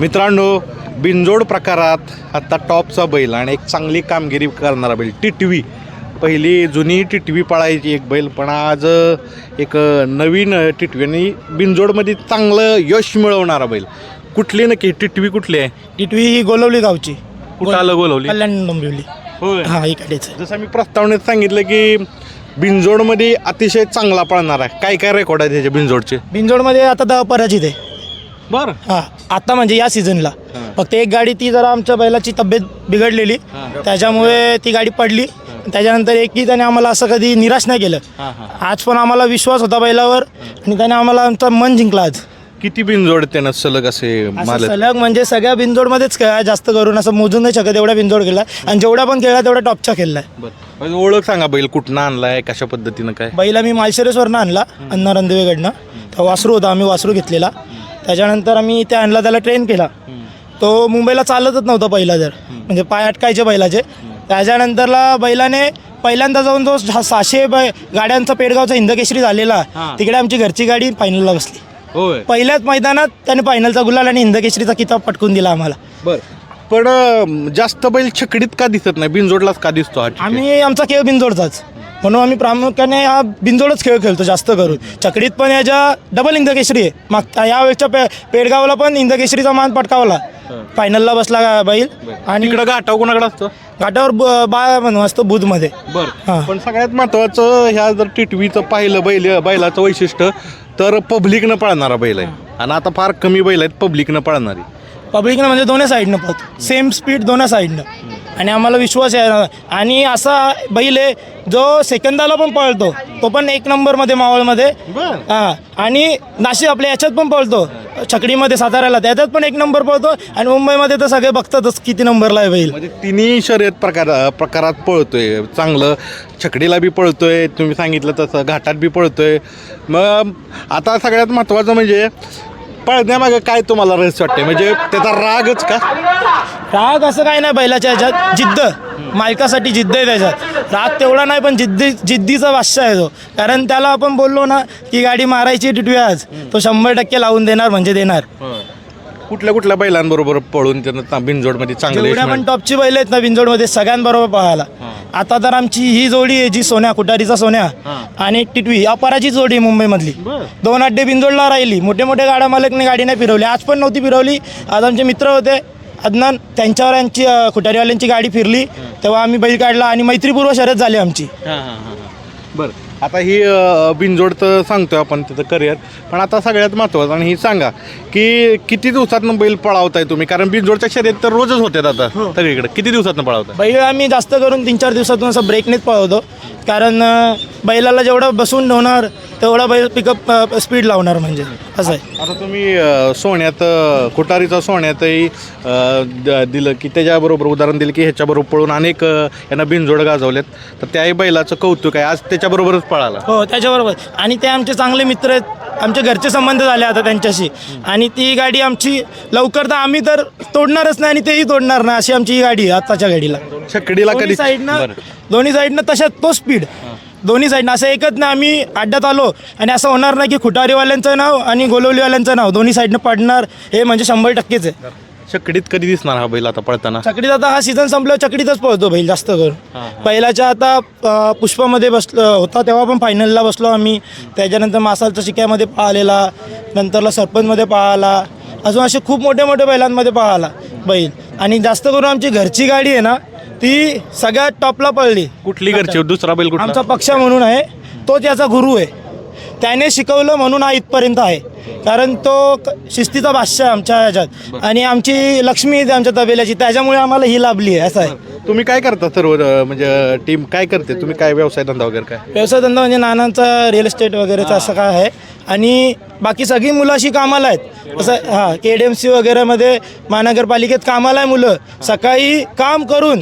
मित्रांनो बिनजोड प्रकारात आता टॉपचा बैल आणि एक चांगली कामगिरी करणारा बैल टिटवी. पहिली जुनी टिटवी पळायची एक बैल पण आज एक नवीन टिटवी आणि बिनजोडमध्ये चांगलं यश मिळवणारा बैल. कुठली नक्की? टिटवी कुठली आहे? टिटवी ही गोलवली गावची. कुठं आलं गोलवली? कल्याण डोंबिवली. होय. हा इकडेच. जसं मी प्रस्तावनेत सांगितलं की बिनजोडमध्ये अतिशय चांगला पळणार आहे. काय काय रेकॉर्ड आहे त्याच्या बिनजोडचे? बिनजोडमध्ये आता दहा पराजित आहे. बरं. हा आता म्हणजे या सीझनला. फक्त एक गाडी ती जरा आमच्या बैलाची तब्येत बिघडलेली. त्याच्यामुळे ती गाडी पडली. त्याच्यानंतर एकही त्याने आम्हाला असं कधी निराश नाही केलं. आज पण आम्हाला विश्वास होता बैलावर आणि त्याने आम्हाला आमचं मन जिंकला आज. किती बिनजोड त्यानं सलग असे सलग म्हणजे सगळ्या बिनजोडमध्येच खेळा जास्त करून असं मोजून नाही शकत एवढा बिनजोड केला. आणि जेवढा पण खेळला तेवढा टॉपचा खेळलाय. बरं. ओळख सांगा बैल कुठनं आणलाय कशा पद्धतीनं काय? बैल आम्ही माळशिरसवरनं आणला अण्णा रणदिवेकडनं तर वासरू होता आम्ही वासरू घेतलेला. त्याच्यानंतर आम्ही ते आणला त्याला ट्रेन केला. तो मुंबईला चालतच नव्हता पहिला जर. म्हणजे पाय अटकायचे बैलाचे. त्याच्यानंतरला बैलाने पहिल्यांदा जाऊन तो सहा- सहाशे गाड्यांचा पेडगावचा हिंदकेसरी झालेला. तिकडे आमची घरची गाडी फायनलला बसली. पहिल्याच मैदानात त्याने फायनलचा गुलाल आणि हिंदकेसरीचा किताब पटकून दिला आम्हाला. बर. पण जास्त बैल छकडीत का दिसत नाही? बिनजोडलाच का दिसतो. आम्ही आमचा खेळ बिनजोडचाच. म्हणून आम्ही प्रामुख्याने हा बिनजोडच खेळ खेळतो जास्त करून. चकडीत पण याच्या डबल इंदकेसरी आहे. मागच्या यावेळच्या पे पेडगावला पण इंदकेसरीचा मान पटकावला. फायनलला बसला गा- बैल. आणि तिकडं गाठाव कोणाकडे असतं? घाटावर ब- बाळ म्हणून असतो बुधमध्ये. बर. हां. पण सगळ्यात महत्वाचं ह्या जर टिटवीचं पाहिलं बैल बैलाचं वैशिष्ट्य तर पब्लिकनं पळणारा बैल आहे. आणि आता फार कमी बैल आहेत पब्लिकनं पळणारी. पब्लिकनं म्हणजे दोन्ही साईडनं पळतो. सेम स्पीड दोन्ही साईडनं आणि आम्हाला विश्वास आहे. आणि असा बैल आहे जो सेकंदाला पण पळतो तो पण एक नंबरमध्ये मावळमध्ये हां आणि नाशिक आपल्या याच्यात पण पळतो. छकडीमध्ये साताऱ्याला त्याच्यात पण एक नंबर पळतो आणि मुंबईमध्ये तर सगळे बघतातच किती नंबरला आहे बैल. म्हणजे तिन्ही शर्यत प्रकार प्रकारात पळतोय. चांगलं छकडीला बी पळतोय तुम्ही सांगितलं तसं. घाटात बी पळतोय. मग आता सगळ्यात महत्त्वाचं म्हणजे पळण्यामागे काय तुम्हाला रहस्य वाटते म्हणजे त्याचा रागच का? राग असं काही नाही बैलाच्या ह्याच्यात. जिद्द. मालकासाठी जिद्द आहे त्याच्यात. राग तेवढा नाही पण जिद्दी जिद्दीचा बादशाह आहे तो. कारण त्याला आपण बोललो ना की गाडी मारायची टिटवी आज. तो शंभर टक्के लावून देणार म्हणजे देणार. कुठल्या कुठल्या बैलांबरोबर पळून त्यानं बिनजोडमध्ये चांगले जेवढ्या पण टॉपची बैल आहेत ना बिंजोडमध्ये सगळ्यांबरोबर पाहायला आता तर आमची ही जोडी आहे जी सोन्या कुटारीचा सोन्या आणि टिटवी अपराची जोडी आहे मुंबईमधली. दोन अड्डे बिंजोडला राहिली. मोठे मोठे गाड्या मालकने गाडी नाही फिरवली. आज पण नव्हती फिरवली. आज आमचे मित्र होते अदनान त्यांच्यावर यांची अ, खुटारीवाल्यांची गाडी फिरली. तेव्हा आम्ही बैल काढला आणि मैत्रीपूर्व शर्यत झाली आमची. बरं. आता ही बिनजोड तर सांगतोय आपण त्याचं करिअर पण आता सगळ्यात महत्त्वाचं आणि ही सांगा की किती दिवसातनं बैल पळावताय तुम्ही? कारण बिनजोडच्या शर्यत तर रोजच होत्यात आता सगळीकडे. किती दिवसातनं पळावताय? बैल आम्ही जास्त करून तीन चार दिवसातून असं ब्रेकनेच पळवतो. कारण बैलाला जेवढं बसून ठेवणार तेवढा बैल पिकअप स्पीड लावणार म्हणजे. असं आहे. आता तुम्ही अं, सोन्यात अं, कुटारीचा सोन्यातही अं, द- दिलं की त्याच्याबरोबर उदाहरण दिलं की ह्याच्याबरोबर पळून अनेक अं, यांना बिनजोड गाजवलेत. तर त्याही बैलाचं कौतुक आहे. आज त्याच्याबरोबरच पळाला. हो त्याच्याबरोबर. आणि ते आमचे चांगले मित्र आहेत. आमचे घरचे संबंध झाले आता त्यांच्याशी. आणि ती गाडी आमची लवकर तर आम्ही तर तोडणारच नाही आणि तेही तोडणार नाही अशी आमची ही गाडी आहे आत्ताच्या गाडीला छकडीला दोन्ही कधी साईडनं बरं. दोन्ही साईडनं तशात तो स्पीड दोन्ही साईडनं असं एकच नाही आम्ही अड्ड्यात आलो आणि असं होणार नाही की खुटारीवाल्यांचं नाव आणि गोलवलीवाल्यांचं नाव दोन्ही साईडनं पडणार हे म्हणजे शंभर टक्केच आहे. छकडीत कधी दिसणार हा बैल आता पळताना? चकडीत आता हा सीझन संपल्यावर चकडीतच पळतो बैल जास्त करून. पहिल्याच्या आता अ, पुष्पामध्ये बसलो होता तेव्हा पण फायनलला बसलो आम्ही. त्याच्यानंतर मासालच्या शिक्यामध्ये पाहिलेला नंतरला सरपंचमध्ये पाहिला अजून असे खूप मोठे मोठे बैलांमध्ये पाहिला बैल. आणि जास्त करून आमची घरची गाडी आहे ना ती सगळ्यात टॉपला पळली. कुठली घरची? दुसरा बैल कुठला? आमचा पक्ष म्हणून आहे. तो त्याचा गुरु आहे. त्याने शिकवलं म्हणून हा इथपर्यंत आहे. कारण तो क- शिस्तीचा बादशाह आहे आमच्या ह्याच्यात. आणि आमची लक्ष्मी आहे आमच्या तबेल्याची. त्याच्यामुळे आम्हाला ही लाभली आहे. असं आहे. तुम्ही काय करता सर्व अं, म्हणजे टीम काय करते? तुम्ही काय व्यवसाय धंदा वगैरे काय? व्यवसाय धंदा म्हणजे नानांचा रिअल इस्टेट वगैरेचा असं काय आहे. आणि बाकी सगळी मुलं अशी कामाला आहेत. असं हां के डी एम सी वगैरेमध्ये महानगरपालिकेत कामाला आहे मुलं. सकाळी काम करून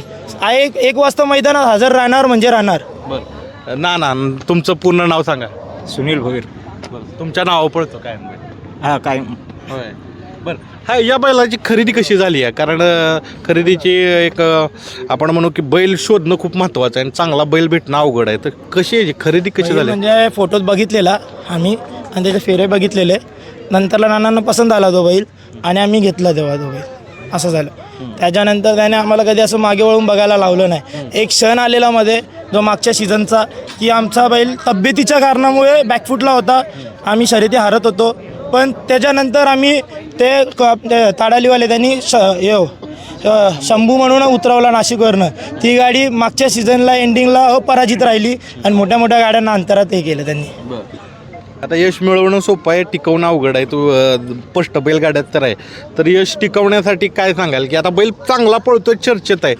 एक एक वाजता मैदानात हजर राहणार म्हणजे राहणार. बरं. ना ना तुमचं पूर्ण नाव सांगा. सुनील भोईर. तुमच्या नाव पडतो काय? हा काय? होय. बरं. हा या बैलाची खरेदी कशी झाली आहे? कारण खरेदीची एक आपण म्हणू की बैल शोधणं खूप महत्त्वाचं आहे आणि चांगला बैल भेटणं अवघड आहे. तर कशी आहे? खरेदी कशी झाली? म्हणजे फोटोत बघितलेला आम्ही आणि त्याचे फेरे बघितलेले. नंतरला नानांना पसंत आला तो बैल आणि आम्ही घेतलं तेव्हा तो बैल. असं झालं. त्याच्यानंतर त्याने आम्हाला कधी असं मागे वळून बघायला लावलं नाही. एक क्षण आलेला मध्ये जो मागच्या सीझनचा की आमचा बैल तब्येतीच्या कारणामुळे बॅकफुटला होता. आम्ही शर्यती हारत होतो. पण त्याच्यानंतर आम्ही ते ताडालीवाले त्यांनी श हे हो, शंभू म्हणून उतरवला नाशिकवरनं. ती गाडी मागच्या सीझनला एंडिंगला अपराजित राहिली आणि मोठ्या मोठ्या गाड्यांना अंतरात हे केलं त्यांनी. आता यश मिळवणं सोपं आहे टिकवणं अवघड आहे. तू स्पष्ट बैलगाड्यात तर आहे. तर यश टिकवण्यासाठी काय सांगाल की आता बैल चांगला पळतोय चर्चेत आहे.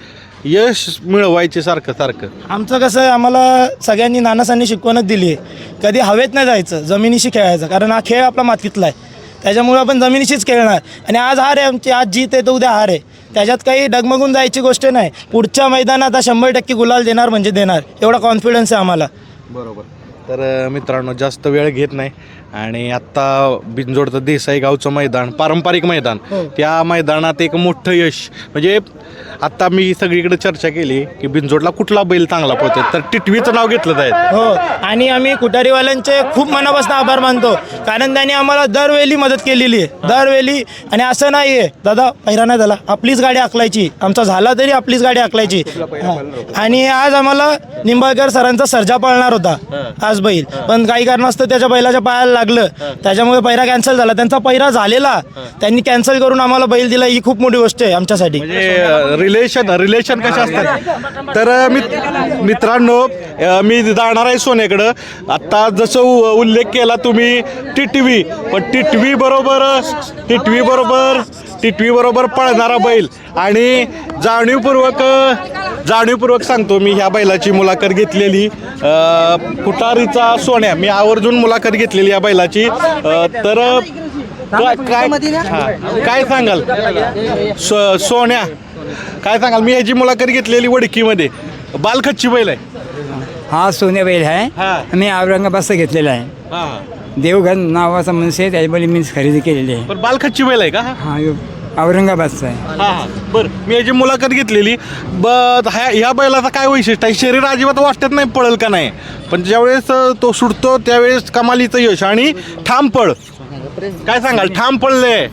यश मिळवायचे सारखं सारखं. आमचं कसं आहे आम्हाला सगळ्यांनी नानासांनी शिकवणच दिली आहे कधी हवेत नाही जायचं जमिनीशी खेळायचं कारण हा खेळ आपला मातीतला आहे. त्याच्यामुळे आपण जमिनीशीच खेळणार. आणि आज हार आहे आमची आज जीत आहे तर उद्या हार आहे. त्याच्यात काही डगमगून जायची गोष्ट नाही. पुढच्या मैदानात हा शंभर टक्के गुलाल देणार म्हणजे देणार. एवढा कॉन्फिडन्स आहे आम्हाला. बरोबर. तर मित्रांनो जास्त वेळ घेत नाही. आणि आत्ता बिंजोडचं देसाई गावचं मैदान पारंपरिक मैदान हो. त्या मैदानात एक मोठं यश. म्हणजे आत्ता मी सगळीकडे चर्चा केली की बिंजोडला कुठला बैल चांगला पळतोय तर टिटवीचं नाव घेतलं जाईल. हो. आणि आम्ही कुटारीवाल्यांचे खूप मनापासून आभार मानतो. कारण त्यांनी आम्हाला दरवेळी मदत केलेली आहे. दरवेळी. आणि असं नाही आहे दादा पहिरा नाही झाला. आपलीच गाडी आखलायची. आमचा झाला तरी आपलीच गाडी आखलायची. आणि आज आम्हाला निंबाळकर सरांचा सर्जा पळणार होता. आज बैल. पण काही कारणास्तव त्याच्या बैलाच्या पायाला लागलं. त्याच्यामुळे पहिरा कॅन्सल झाला. त्यांचा पहिरा झालेला. त्यांनी कॅन्सल करून आम्हाला बैल दिला. ही खूप मोठी गोष्ट आहे आमच्यासाठी. म्हणजे रिलेशन रिलेशन कसे असतात? तर मित- मित्रांनो मी जाणार आहे सोन्याकडं. आत्ता जसं उल्लेख केला तुम्ही टिटवी. पण टिटवी बरोबर टिटवी बरोबर टिटवी बरोबर पळणारा बैल. आणि जाणीवपूर्वक जाणीवपूर्वक सांगतो मी ह्या बैलाची मुलाखत घेतलेली. कुटारीचा सोन्या मी आवर्जून मुलाखत घेतलेली या बैलाची. तर काय काय काय सांगाल? सो सोन्या काय सांगाल? मी ह्याची मुलाखत घेतलेली वडकीमध्ये. बालखच्ची बैल आहे. हा सोने बैल हा. आहे मी औरंगाबादचा घेतलेला आहे. हा. देवगण नावाचा मनुष्य आहे त्याच्यामुळे मी खरेदी केलेली आहे. पण बालखच्ची बैल आहे का? हा औरंगाबादचा आहे. हा हा. बरं मी याची मुलाखत घेतलेली. ब ह्या ह्या बैलाचं काय वैशिष्ट्य आहे? शरीर अजिबात वाटत नाही पळेल का नाही? पण ज्यावेळेस अ, तो सुटतो त्यावेळेस कमालीचं यश आणि ठाम पळ. काय सांगाल? ठाम पळले.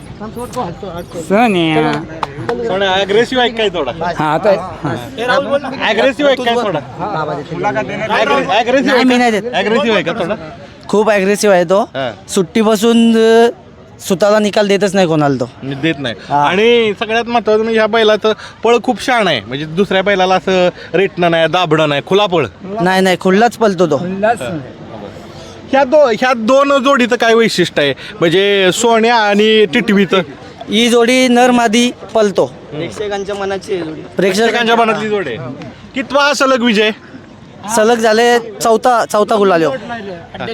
सोन्या. थोडा अग्रेसिव्ह आहे काय थोडा? हा आता हा. अग्रेसिव्ह आहे काय थोडा? नाही, मी नाही देत. अग्रेसिव्ह आहे का थोडा? खूप ॲग्रेसिव्ह आहे तो. हा. सुट्टीपासून अ, स्वतःला निकाल देतच नाही कोणाला तो. म्हणजे देत नाही. आणि सगळ्यात महत्वाचं म्हणजे ह्या बैलाचं पळ खूप छान आहे. म्हणजे दुसऱ्या बैलाला असं रेटणं नाही दाबणं नाही खुला पळ. नाही नाही खुल्लाच पलतो तो. ह्या दो ह्या दोन जोडीचं काय वैशिष्ट्य आहे? म्हणजे सोन्या आणि टिटवीचं. ही जोडी नर मादी पलतो प्रेक्षकांच्या मनाची प्रेक्षकांच्या मनातली जोड आहे. कितवा सलग विजय? सलग झाले चौथा चौथा गुलाल ह्यो.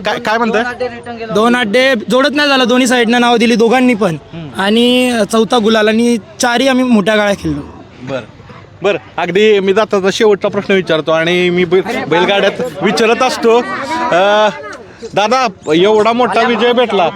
काय काय म्हणताय? दोन अड्डे जोडत नाही झालं दोन्ही साईडनं नाव दिली दोघांनी पण. आणि चौथा गुलाल आणि चारही आम्ही मोठ्या गाड्या खेळलो. बर. बर अगदी मी जाता शेवटचा प्रश्न विचारतो आणि मी बै- बैलगाड्यात विचारत असतो. अं, दादा एवढा मोठा विजय भेटला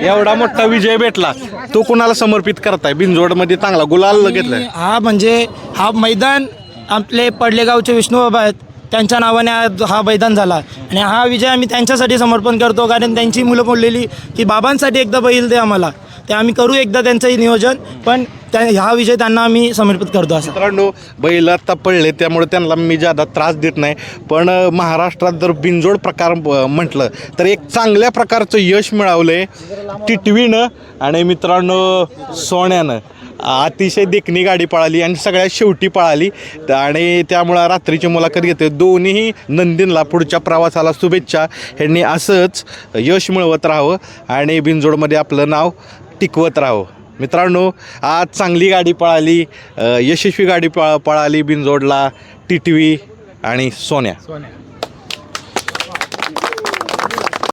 एवढा मोठा विजय भेटला तो कुणाला समर्पित करताय? बिनजोडमध्ये चांगला गुलाल घेतलाय. हा म्हणजे हा मैदान आपले पडलेगावचे विष्णूबाबा आहेत. त्यांच्या नावाने आज हा मैदान झाला. आणि हा विजय आम्ही त्यांच्यासाठी समर्पण करतो कारण त्यांची मुलं बोललेली की बाबांसाठी एकदा बैल दे आम्हाला. ते आम्ही करू एकदा त्यांचंही नियोजन पण त्या हा विजय त्यांना आम्ही समर्पित करतो असं. मित्रांनो बैल आत्ता पडले त्यामुळे त्यांना मी ज्यादा त्रास देत नाही. पण महाराष्ट्रात जर बिनजोड प्रकार म्हटलं तर एक चांगल्या प्रकारचं यश मिळवलं आहे टिटवीनं आणि मित्रांनो सोन्यानं. अतिशय देखणी गाडी पळाली आणि सगळ्यात शेवटी पळाली. आणि त्यामुळं रात्रीची मुलाखत घेते दोन्ही नंदीनला पुढच्या प्रवासाला शुभेच्छा. ह्यांनी असंच यश मिळवत राहावं आणि बिनजोडमध्ये आपलं नाव टिकवत राहावं. मित्रांनो आज चांगली गाडी पळाली यशस्वी गाडी पळ पळाली बिनजोडला टिटवी आणि सोन्या.